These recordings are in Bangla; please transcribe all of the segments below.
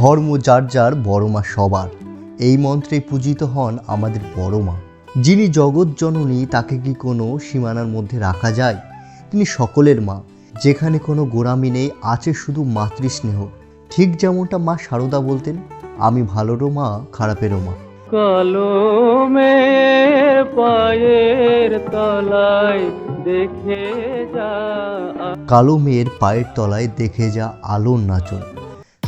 ধর্ম যার যার বড় মা সবার। এই মন্ত্রে পূজিত হন আমাদের বড় মা। যিনি জগৎ জননী তাকে কি কোনো সীমানার মধ্যে রাখা যায়? তিনি সকলের মা। যেখানে কোনো গোড়ামি নেই আছে শুধু মাতৃস্নেহ। ঠিক যেমনটা মা সারদা বলতেন আমি ভালোরও মা খারাপেরও মা। কলমের পায়ের তলায় দেখে যা কালো মেয়ের পায়ের তলায় দেখে যা আলোর নাচন।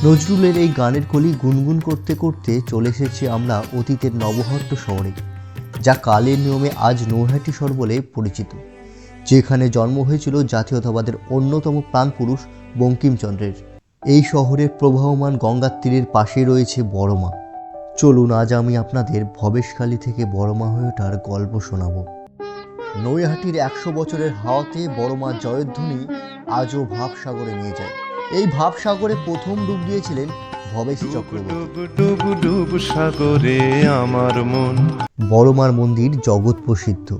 নজরুলের এই গানের কলি গুনগুন করতে করতে চলে এসেছি আমরা অতীতের নবহট্ট শহরে যা কালের নিয়মে আজ নৈহাটি শহর বলে পরিচিত, যেখানে জন্ম হয়েছিল জাতীয়তাবাদের অন্যতম প্রাণপুরুষ বঙ্কিমচন্দ্রের। এই শহরের প্রবাহমান গঙ্গার তীরের পাশে রয়েছে বড়মা। চলুন আজ আমি আপনাদের ভবেশখালী থেকে বড়মা হয়ে ওঠার গল্প শোনাবো। নৈহাটির একশো বছরের হাওয়াতে বড় মা জয়ধ্বনি আজও ভাবসাগরে নিয়ে যায়। এই ভাবসাগরে প্রথম ডুব দিয়েছিলেন ভবেশী চক্রবর্তী। সাগরে আমার মন। বড় মার মন্দির জগৎ প্রসিদ্ধ।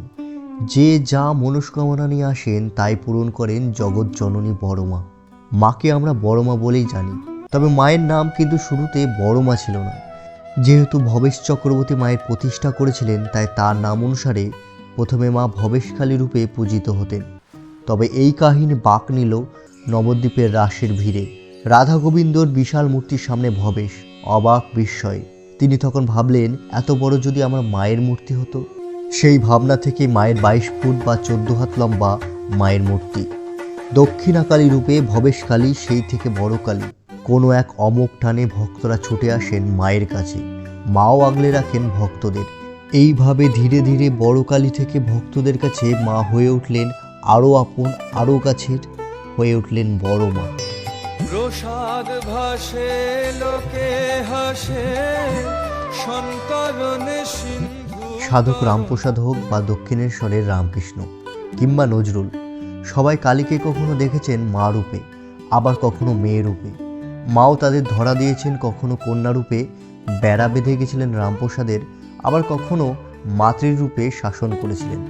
যে যা মনস্কামনা নিয়ে আসেন তাই পূরণ করেন জগৎ জননী বড়মা। মাকে আমরা বড়মা বলেই জানি। তবে মায়ের নাম কিন্তু শুরুতে বড়মা ছিল না। যেহেতু ভবেশ চক্রবর্তী মায়ের প্রতিষ্ঠা করেছিলেন তাই তার নাম অনুসারে প্রথমে মা ভবেশখালী রূপে পূজিত হতেন। তবে এই কাহিনী বাক নিল নবদ্বীপের রাসের ভিড়ে। রাধা গোবিন্দর বিশাল মূর্তির সামনে ভবেশ, অবাক বিস্ময়। তিনি তখন ভাবলেন, এত বড় যদি আমার মায়ের মূর্তি হতো? সেই ভাবনা থেকে মায়ের বাইশ ফুট বা চোদ্দ হাত লম্বা মায়ের মূর্তি। দক্ষিণাকালী রূপে ভবেশ কালী, সেই থেকে বড় কালী। কোনো এক অমোক টানে ভক্তরা ছুটে আসেন মায়ের কাছে। মাও আগলে রাখেন ভক্তদের। এইভাবে ধীরে ধীরে বড় কালী থেকে ভক্তদের কাছে মা হয়ে উঠলেন আরও আপন, আরও কাছের হয়ে উঠলেন বড় মা। প্রসাদ ভাসে লোকে হাসে সন্তরণে সাধক রামপ্রসাদ হোক বা দক্ষিণেশ্বরের রামকৃষ্ণ কিংবা নজরুল সবাই কালীকে কখনো দেখেছেন মা রূপে আবার কখনো মেয়ে রূপে। মাও তাদের ধরা দিয়েছেন কখনো কন্যা রূপে বেড়া বেঁধে গেছিলেন রামপ্রসাদের আবার কখনো মাতৃরূপে শাসন করেছিলেন।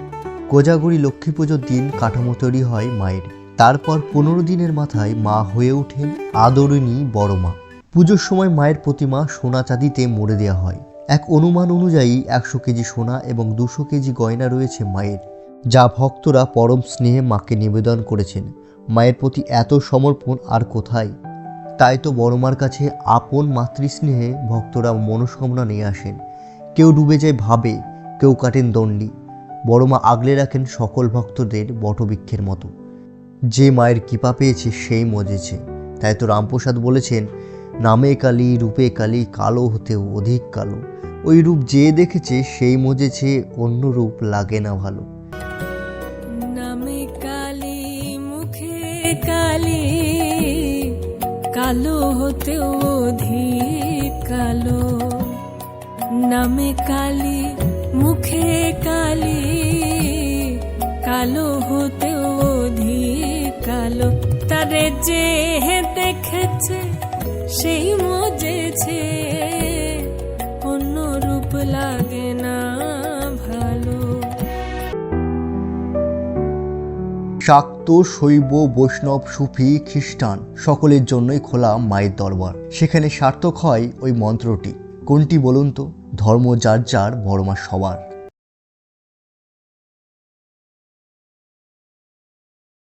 কোজাগরি লক্ষ্মী পুজোর দিন কাঠামো তৈরি হয় মায়ের। তারপর পনেরো দিনের মাথায় মা হয়ে ওঠেন আদরিণী বড় মা। পুজোর সময় মায়ের প্রতিমা সোনা চাঁদিতে মরে দেওয়া হয়। এক অনুমান অনুযায়ী একশো কেজি সোনা এবং দুশো কেজি গয়না রয়েছে মায়ের, যা ভক্তরা পরম স্নেহে মাকে নিবেদন করেছেন। মায়ের প্রতি এত সমর্পণ আর কোথায়? তাই তো বড়মার কাছে আপন মাতৃস্নেহে ভক্তরা মনস্কামনা নিয়ে আসেন। কেউ ডুবে যায় ভাবে, কেউ কাটেন দণ্ডি। বড়মা আগলে রাখেন সকল ভক্তদের বটবৃক্ষের মতো। যে মায়ের কৃপা পেয়েছে, সেই মজেছে। তাই তো রামপ্রসাদ বলেছেন, নামে কালী, রূপে কালী, কালো হতেও অধিক কালো। ওই রূপ যে দেখেছে, সেই মজেছে, অন্য রূপ লাগে না ভালো। নামে কালী, মুখে কালী, কালো হতে অধিক কালো। নামে কালী, মুখে কালী, কালো হতে তারে যে দেখেছে, সেই মজেছে। অন্য রূপ লাগে না ভালো। শাক্ত শৈব বৈষ্ণব সুফি খ্রিস্টান, সকলের জন্যই খোলা মায়ের দরবার। সেখানে সার্থক হয় ওই মন্ত্রটি। কোনটি বলুন তো? ধর্ম যার যার বড়মা সবার।